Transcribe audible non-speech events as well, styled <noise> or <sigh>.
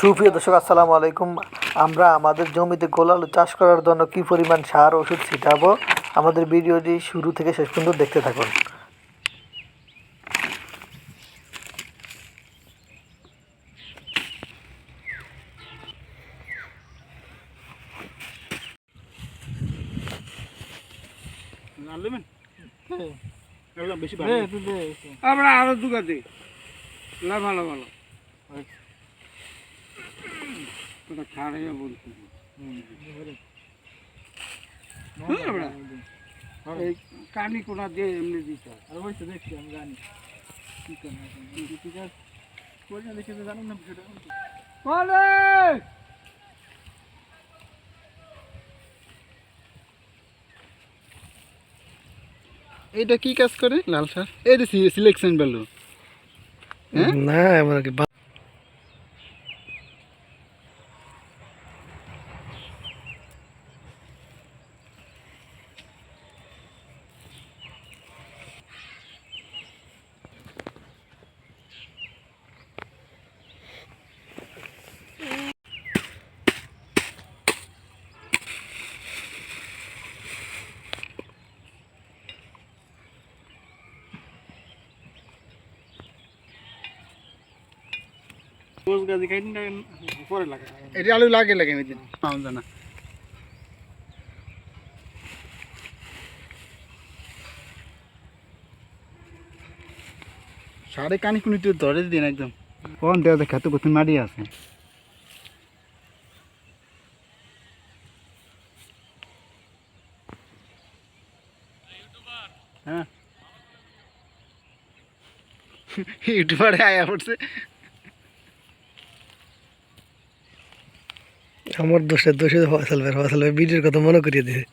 সুপ্রিয় দর্শক আসসালামু আলাইকুম। আমরা আমাদের জমিতে গোলালু চাষ করার জন্য কি পরিমাণ সার ওষুধ ছিটাবো আমাদের ভিডিওটি শুরু থেকে শেষ পর্যন্ত দেখতে থাকুন। আমরা আরও দুগাতে না ভালো ভালো। ওটা ছাড়ে বলছি। কানি কোনা দিয়ে এমনি দিতে হয়। আর ওই তো দেখছি আমি জানি। কি করি না দেখে না বিষয়টা বলে! কি কাজ করে? লাল সার এই যে সিলেকশন ভ্যালু হ্যাঁ? না এমন এটা সাড়ে কানি কুনি তুই ধরে দিন একদম। কোন দেওয়া দেখা তো কোথায় মাটি আছে? হ্যাঁ। <laughs> আয়া পড়ছে। আমার দোষের দোষে চলবে হওয়া চলবে বিডির কথা মনে করিয়ে দিছে।